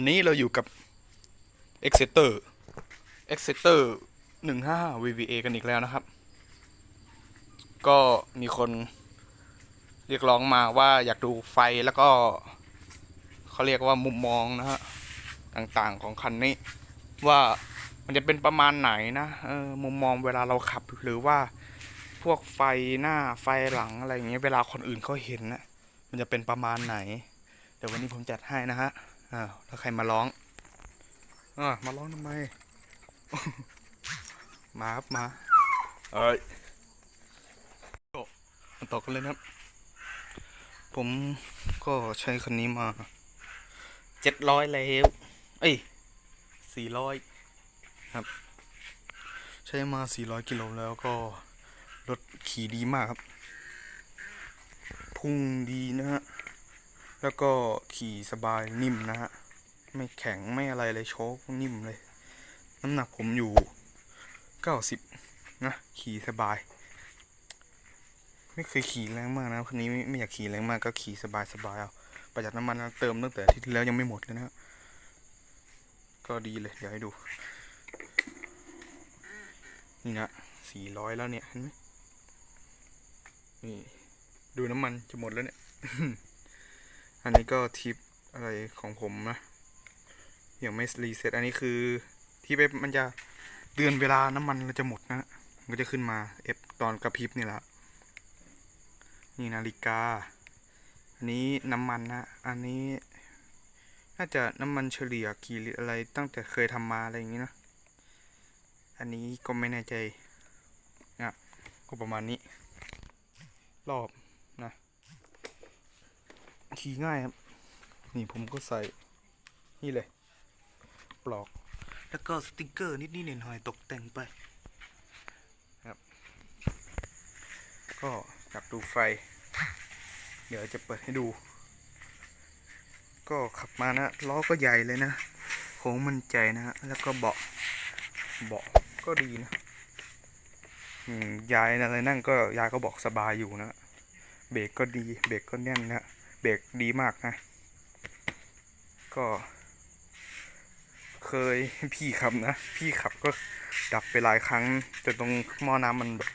วันนี้เราอยู่กับ Exeter Exeter 155 VVA กันอีกแล้วนะครับ ก็มีคนเรียกร้องมาว่าอยากดูไฟแล้วก็เขาเรียกว่ามุมมองนะฮะ ต่างๆของคันนี้ ว่ามันจะเป็นประมาณไหนนะออมุมมองเวลาเราขับหรือว่าพวกไฟหน้าไฟหลังอะไรอย่างเงี้ยเวลาคนอื่นเขาเห็นนะมันจะเป็นประมาณไหน เดี๋ยววันนี้ผมจัดให้นะฮะ อ้าวถ้าใครมาร้องอ่ามาร้องทำไม มาครับมา เอ้ยโอ้มาต่อกันเลยนะครับ ผมก็ใช้คันนี้มาเจ็ดร้อยแล้วเอ้ยสี่ร้อยครับ ใช้มาสี่ร้อยกิโลแล้วก็รถขี่ดีมากครับ พุ่งดีนะฮะ แล้วก็ขี่สบายนิ่มนะฮะ ไม่แข็งไม่อะไรเลยโชคนิ่มเลย น้ำหนักผมอยู่เก้าสิบนะขี่สบาย ไม่เคยขี่แรงมากนะคันนี้ไม่ไม่อยากขี่แรงมากก็ขี่สบายสบายเอาประหยัดน้ำมันนะเติมตั้งแต่ที่แล้วยังไม่หมดเลยนะฮะก็ดีเลยเดี๋ยวให้ดู นี่นะสี่ร้อยแล้วเนี่ยเห็นไหมนี่ดูน้ำมันจะหมดแล้วเนี่ย อันนี้ก็ทิปอะไรของผมนะยังไม่รีเซ็ตอันนี้คือที่ไปมันจะเตือนเวลาน้ำมันเราจะหมดนะมันก็จะขึ้นมาเอฟตอนกระพริบนี่แหละนี่นาฬิกา อันนี้น้ำมันนะอันนี้น่าจะน้ำมันเฉลี่ยกี่ลิตรอะไรตั้งแต่เคยทำมาอะไรอย่างนี้นะอันนี้ก็ไม่แน่ใจนะก็ประมาณนี้ รอบ ขี่ง่ายครับ นี่ผมก็ใส่ นี่เลย ปลอก แล้วก็สติกเกอร์นิดๆหน่อยๆตกแต่งไป ครับ ก็อยากดูไฟ เดี๋ยวจะเปิดให้ดู ก็ขับมานะล้อก็ใหญ่เลยนะโค้งมันใจนะฮะ แล้วก็เบาะ เบาะก็ดีนะยายอะไรนั่งก็ยายก็บอกสบายอยู่นะ เบรกก็ดี เบรกก็แน่นนะ เบรกดีมากนะ ก็ เคยพี่ขับนะ พี่ขับก็ดับไปหลายครั้งจนตรงหม้อน้ำมันแบบ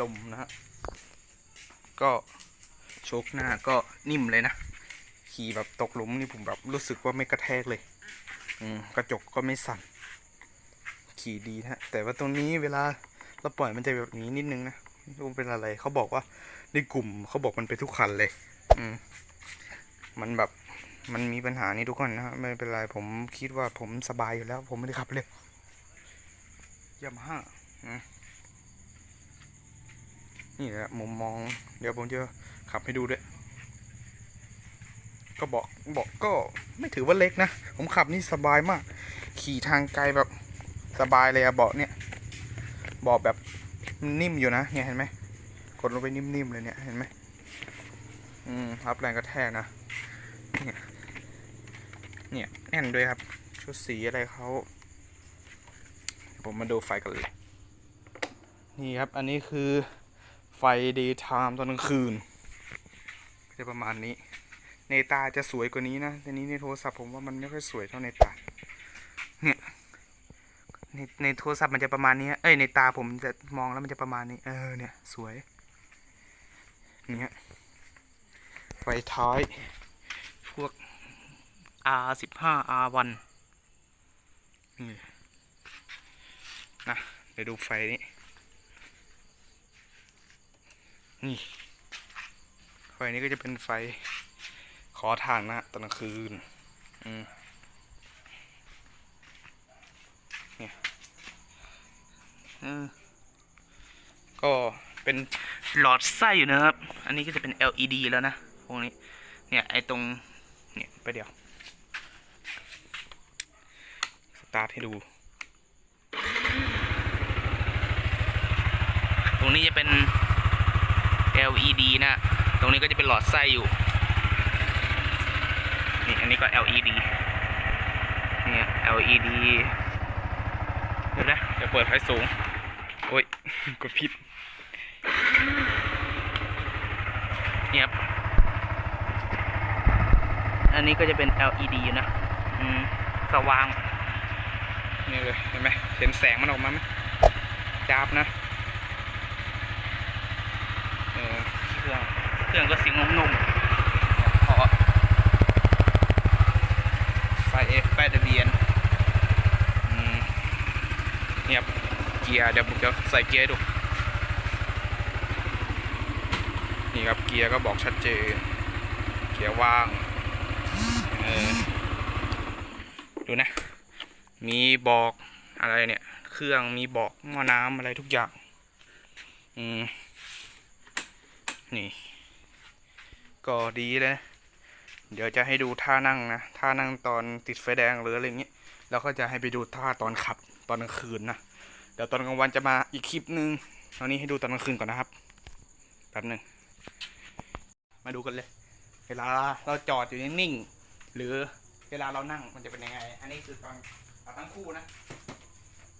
ลมนะฮะ ก็โชคหน้าก็นิ่มเลยนะ ขี่แบบตกหลุมนี่ผมแบบรู้สึกว่าไม่กระแทกเลย อืมกระจกก็ไม่สั่น ขี่ดีนะฮะแต่ว่าตรงนี้เวลาเราปล่อยมันจะแบบนี้นิดนึงนะไม่รู้เป็นอะไรเขาบอกว่า ในกลุ่มเขาบอกมันเป็นทุกคันเลย อืมมันแบบมันมีปัญหานี้ทุกคนนะฮะไม่เป็นไรผมคิดว่าผมสบายอยู่แล้ว ผมไม่ได้ขับเลยยามาฮ่านี่แหละมุมมอง เดี๋ยวผมจะขับให้ดูด้วย ก็บอกบอกก็ไม่ถือว่าเล็กนะ ผมขับนี่สบายมาก ขี่ทางไกลแบบสบายเลยอะเบาะเนี่ยเบาะแบบนิ่มอยู่นะเนี่ยเห็นไหม กดลงไปนิ่มๆเลยเนี่ย เห็นไหมอืมรับแรงกระแทกนะ เนี่ย เนี่ยแน่นด้วยครับ ชุดสีอะไรเขาผมมาดูไฟกันเลย นี่ครับ อันนี้คือไฟ daytime ตอนกลางคืนจะประมาณนี้ ในตาจะสวยกว่านี้นะ แต่นี้ในโทรศัพท์ผมว่ามันไม่ค่อยสวยเท่าในตา เนี่ย ในในโทรศัพท์มันจะประมาณนี้ เอ้ยในตาผมจะมองแล้วมันจะประมาณนี้ เออเนี่ยสวย เนี่ยไฟท้าย พวก R สิบห้า R วันนี่นะเดี๋ยวดูไฟนี้นี่ ไฟนี้ก็จะเป็นไฟขอทางนะตอนกลางคืน อืมเนี่ยก็เป็น หลอดไส้อยู่นะครับ อันนี้ก็จะเป็น LED แล้วนะพวกนี้ เนี่ยไอตรง เนี่ยไปเดี๋ยว สตาร์ทให้ดู ตรงนี้จะเป็น LED นะ ตรงนี้ก็จะเป็นหลอดไส้อยู่ นี่อันนี้ก็ LED เนี่ย LED เดี๋ยวนะเดี๋ยวเปิดไฟสูง โอ้ย กดผิด นี่ยครับ อันนี้ก็จะเป็น LED นะ อืม สว่าง นี่เลย เห็นไหม เห็นแสงมันออกมาไหมจับนะ เออ เครื่อง เครื่องก็สีงนุ่มๆพอไฟเอฟแปดทะเบียนอืมเนี่ยครับเกียร์เดี๋ยวผมจะใส่เกียร์ให้ดู นี่ครับเกียร์ก็บอกชัดเจน เกียร์ว่างเออดูนะ มีบอกอะไรเนี่ย เครื่องมีบอกหม้อน้ำอะไรทุกอย่าง อืม นี่ ก็ดีเลยนะเดี๋ยวจะให้ดูท่านั่งนะ ท่านั่งตอนติดไฟแดงหรืออะไรเงี้ย แล้วก็จะให้ไปดูท่าตอนขับตอนกลางคืนนะ เดี๋ยวตอนกลางวันจะมาอีกคลิปนึง ตอนนี้ให้ดูตอนกลางคืนก่อนนะครับ แป๊บหนึ่ง มาดูกันเลย เวลาเราจอดอยู่นิ่งๆหรือเวลาเรานั่งมันจะเป็นยังไง อันนี้คือตอนขาตั้งคู่นะ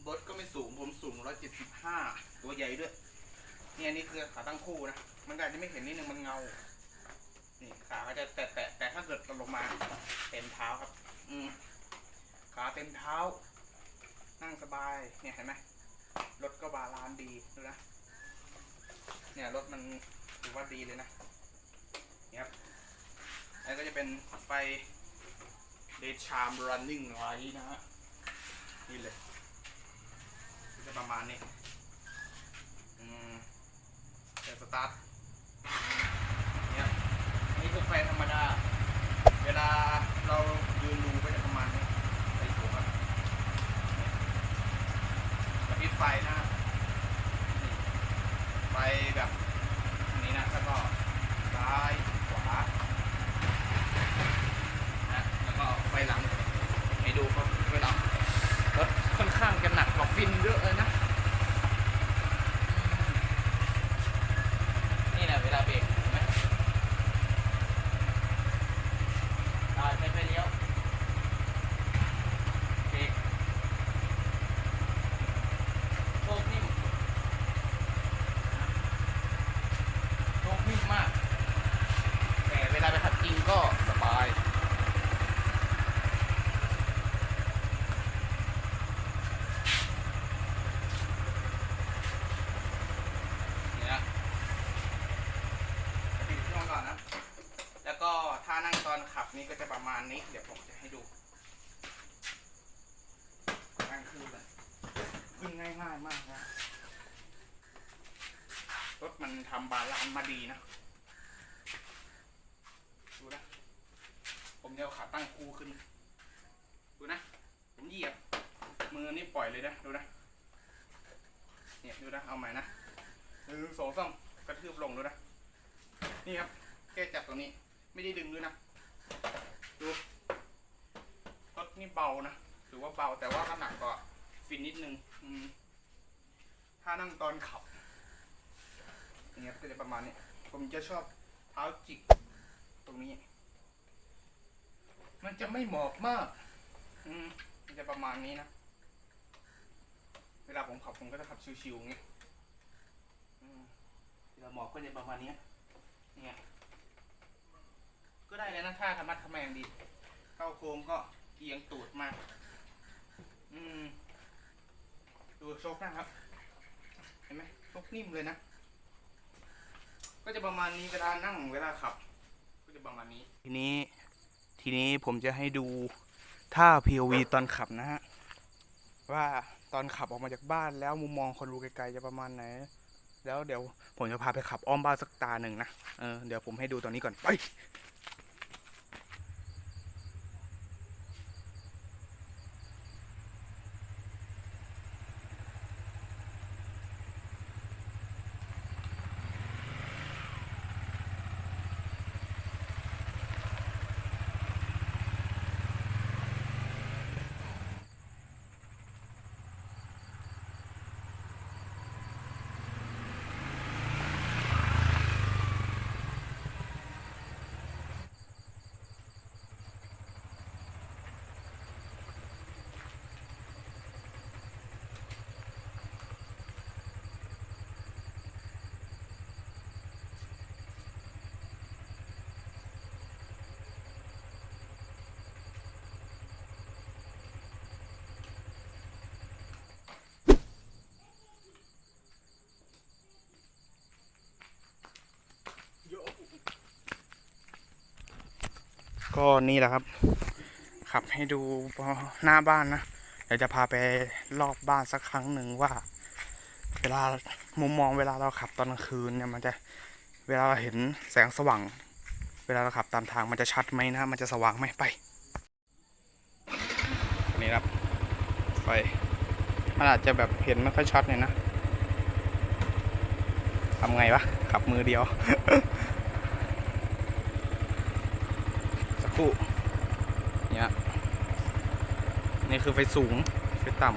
รถก็ไม่สูงผมสูงร้อยเจ็ดสิบห้าตัวใหญ่ด้วยนี่อันนี้คือขาตั้งคู่นะมันก็อาจจะไม่เห็นนิดนึงมันเงานี่ขาก็จะแตะแตะแต่ถ้าเกิดเราลงมาเต็มเท้าครับ อืมขาเต็มเท้า นั่งสบายเนี่ยเห็นไหมรถก็บาลานซ์ดีดูนะเนี่ยรถมันถือว่าดีเลยนะ นี่ครับอันนี้ก็จะเป็นไฟ daytime running light นะฮะนี่เลยก็จะประมาณนี้อืมเดี๋ยวสตาร์ทเนี่ยนี่คือไฟธรรมดา เวลาเรายืนดูก็จะประมาณนี้ไฟสูงครับกระพริบไฟน้านี่ไฟแบบนี้นะ แล้วก็ซ้ายขวานะแล้วก็ไฟหลัง ให้ดูครับไฟหลังรถค่อนข้างจะหนักกว่าฟินเยอะเลยนะ นี่แหละเวลาเบรกเห็นไหมอ่าใช้ไฟเลี้ยวเบรกโชคนิ่มโชคนิ่มมาก แต่เวลาไปขับจริงก็สบาย นี่นะปิดเครื่องก่อนนะ แล้วก็ท่านั่งตอนขับนี่ก็จะประมา ณนี้ เดี๋ยวผมจะให้ดูนั่งคือแบบขึ้นง่ายๆมากนะรถมันทำบาลานมาดีนะ ดูนะ ผมจะเอาขาตั้งคู่ขึ้น ดูนะ ผมเหยียบ มือนี่ปล่อยเลยนะ ดูนะ เนี่ยดูนะ เอาใหม่นะหนึ่งสองสามกระทืบลงดูนะ นี่ครับแค่จับตรงนี้ ไม่ได้ดึงด้วยนะ ดูรถ นี่เบานะถือว่าเบาแต่ว่าน้ำหนักก็ฟินนิดนึงถ้านั่งตอนขับเงี้ยก็จะประมาณนี้ผมจะชอบเท้าจิกตรงนี้ มันจะไม่หมอบมาก อืมมันจะประมาณนี้นะ เวลาผมขับผมก็จะขับชิวๆอย่างเงี้ยเวลาหมอบก็จะประมาณนี้เนี่ยก็ได้เลยนะถ้าธรรมะทำแมงดี เข้าโค้งก็ เอียงตูดมาอืม ดูโชคนะครับ เห็นไหมโชคนิ่มเลยนะ ก็จะประมาณนี้เวลานั่งเวลาขับ ก็จะประมาณนี้ ทีนี้ ทีนี้ผมจะให้ดูท่า POV ตอนขับนะฮะ ว่าตอนขับออกมาจากบ้านแล้วมุมมองคนดูไกลๆจะประมาณไหน แล้วเดี๋ยวผมจะพาไปขับอ้อมบ้านสักตาหนึ่งนะ เออ เดี๋ยวผมให้ดูตอนนี้ก่อนไป ก็นี่แหละครับ ขับให้ดูหน้าบ้านนะเดี๋ยวจะพาไปรอบบ้านสักครั้งหนึ่งว่า เวลามุมมองเวลาเราขับตอนกลางคืนเนี่ยมันจะเวลาเราเห็นแสงสว่าง เวลาเราขับตามทางมันจะชัดไหมนะ มันจะสว่างไหมไปนี่ครับไฟมันอาจจะแบบเห็นไม่ค่อยชัดเนี่ยนะทำไงวะขับมือเดียว สัก คู่เนี่ยนี่คือไฟสูง ไฟต่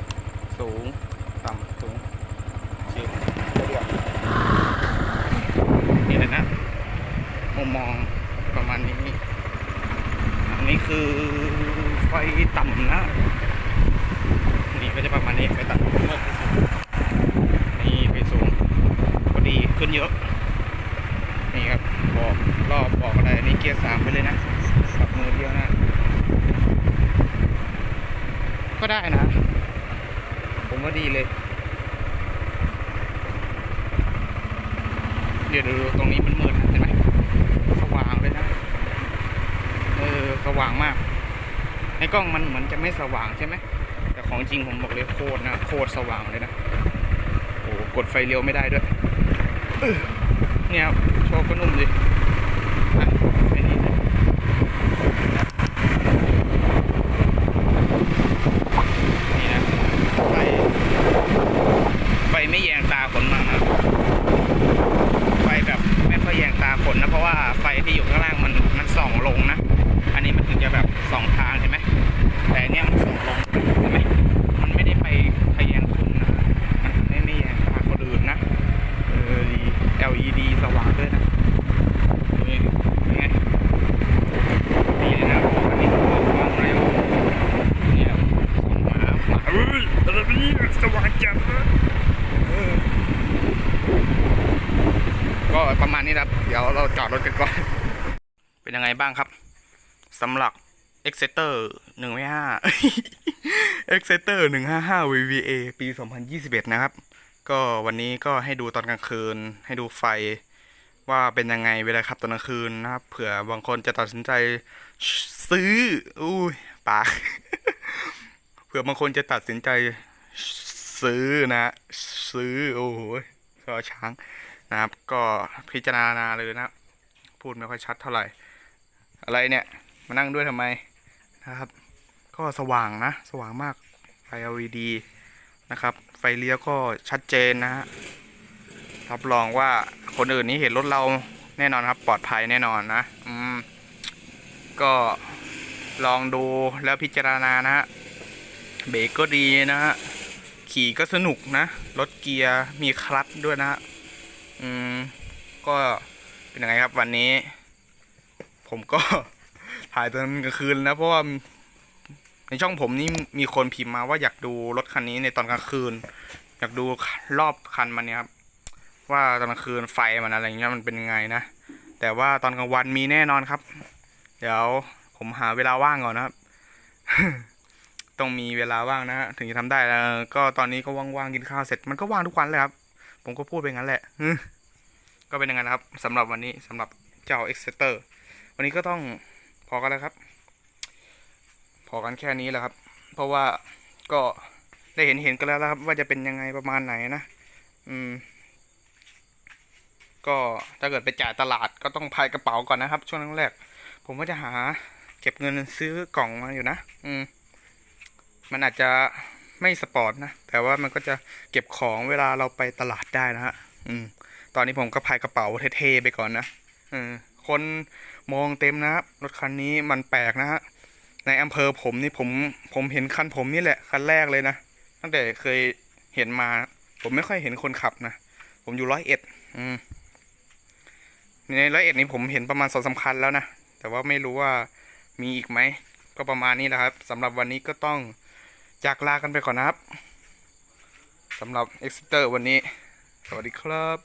ำสูง ต่ำสูงโอเคเนี่เลยนะมุมมองประมาณนี้ อันนี้คือไฟต่ำนะ นี่ก็จะประมาณนี้ไฟต่ำเมื่อไฟสูงนี่ไฟสูงพอดีขึ้นเยอะ นี่ครับบอกรอบบอกอะไรนนี้เกียร์สามไปเลยนะ มือเดียวนะ ก็ได้นะ ผมว่าดีเลย เดี๋ยวดูตรงนี้มันมืดนะเห็นไหมสว่างเลยนะ เออสว่างมากในกล้องมันเหมือนจะไม่สว่างใช่ไหมแต่ของจริงผมบอกเลยโคตรนะโคตรสว่างเลยนะโอ้กดไฟเลี้ยวไม่ได้ด้วยเนี่ยโชว์ก็นุ่มดิอะไอ้นี่นะนี่นะไฟไฟไม่แยงตาคนมากนะ ไฟแบบไม่ค่อยแยงตาคนนะ เพราะว่าไฟที่อยู่ข้างล่างมันมันส่องลงนะ อันนี้มันถึงจะแบบส่องทางเห็นไหม แต่อันเนี้ยมันส่องลงเห็นไหม มันไม่ได้ไปทะแยงขึ้นนะ มันไม่ไม่แยงตาคนอื่นนะ เออดี LED สว่างด้วยนะ นี่เป็นไงดีเลยนะบอกอันนี้ก็บอกว่างแล้วเนี่ยส่องหมาหมาเอ้ยอะไรนี่สว่างจังเลยเออ ก็ประมาณนี้ครับ เดี๋ยวเราจอดรถกันก่อน เป็นยังไงบ้างครับสำหรับ Exciter 155 Exciter 155 VVA ปี2021นยี่สิบเอ็ดนะครับ ก็วันนี้ก็ให้ดูตอนกลางคืน ให้ดูไฟว่าเป็นยังไงเวลาขับตอนกลางคืนนะครับ เผื่อบางคนจะตัดสินใจซื้อ อุ้ยปาก เผื่อบางคนจะตัดสินใจซื้อนะ ซื้อ โอ้โหชอช้างนะครับ ก็พิจารณาเลยนะ พูดไม่ค่อยชัดเท่าไหร่ อะไรเนี่ย มานั่งด้วยทำไม นะครับ ก็สว่างนะสว่างมากไฟ LED นะครับ ไฟเลี้ยวก็ชัดเจนนะฮะรับรองว่าคนอื่นนี้เห็นรถเราแน่นอนครับ ปลอดภัยแน่นอนนะอืมก็ลองดูแล้วพิจารณานะฮะเบรกก็ดีนะฮะขี่ก็สนุกนะรถเกียร์มีคลัตช์ด้วยนะฮะอืมก็เป็นยังไงครับวันนี้ ผมก็ ถ่ายตอนกลางคืนนะเพราะว่าในช่องผมนี่มีคนพิมพ์มาว่าอยากดูรถคันนี้ในตอนกลางคืน อยากดูรอบคันมันเนี่ยครับว่าตอนกลางคืนไฟมันอะไรเงี้ยมันเป็นยังไงนะ แต่ว่าตอนกลางวันมีแน่นอนครับ เดี๋ยวผมหาเวลาว่างก่อนนะครับต้องมีเวลาว่างนะฮะถึงจะทำได้แล้วก็ตอนนี้ก็ว่างๆกินข้าวเสร็จมันก็ว่างทุกวันเลยครับผมก็พูดไปงั้นแหละก็เป็นอย่างนั้นครับสำหรับวันนี้สำหรับเจ้า e x e t e r วันนี้ก็ต้อง อกันแล้วครับ พอกันแค่นี้แหละครับ เพราะว่าก็ได้เห็นเห็นกันแล้วครับ ว่าจะเป็นยังไงประมาณไหนนะ อืม ก็ถ้าเกิดไปจ่ายตลาดก็ต้องพายกระเป๋าก่อนนะครับ ช่วงแรกๆผมก็จะหา เก็บเงินซื้อกล่องมาอยู่นะ อืม มันอาจจะไม่สปอร์ตนะ แต่ว่ามันก็จะเก็บของเวลาเราไปตลาดได้นะฮะ อืม ตอนนี้ผมก็พายกระเป๋าเท่ๆไปก่อนนะเออ คนมองเต็มนะครับรถคันนี้มันแปลกนะฮะในอำเภอผมนี่ผมผมเห็นคันผมนี่แหละคันแรกเลยนะตั้งแต่เคยเห็นมา ผมไม่ค่อยเห็นคนขับนะผมอยู่ร้อยเอ็ดในร้อยเอ็ดนี้ผมเห็นประมาณสองสาคัญแล้วนะแต่ว่าไม่รู้ว่ามีอีกไหมก็ประมาณนี้แหละครับสำหรับวันนี้ก็ต้องจากลากันไปก่อนนะครับสำหรับ e x i t e r วันนี้ สวัสดีครับ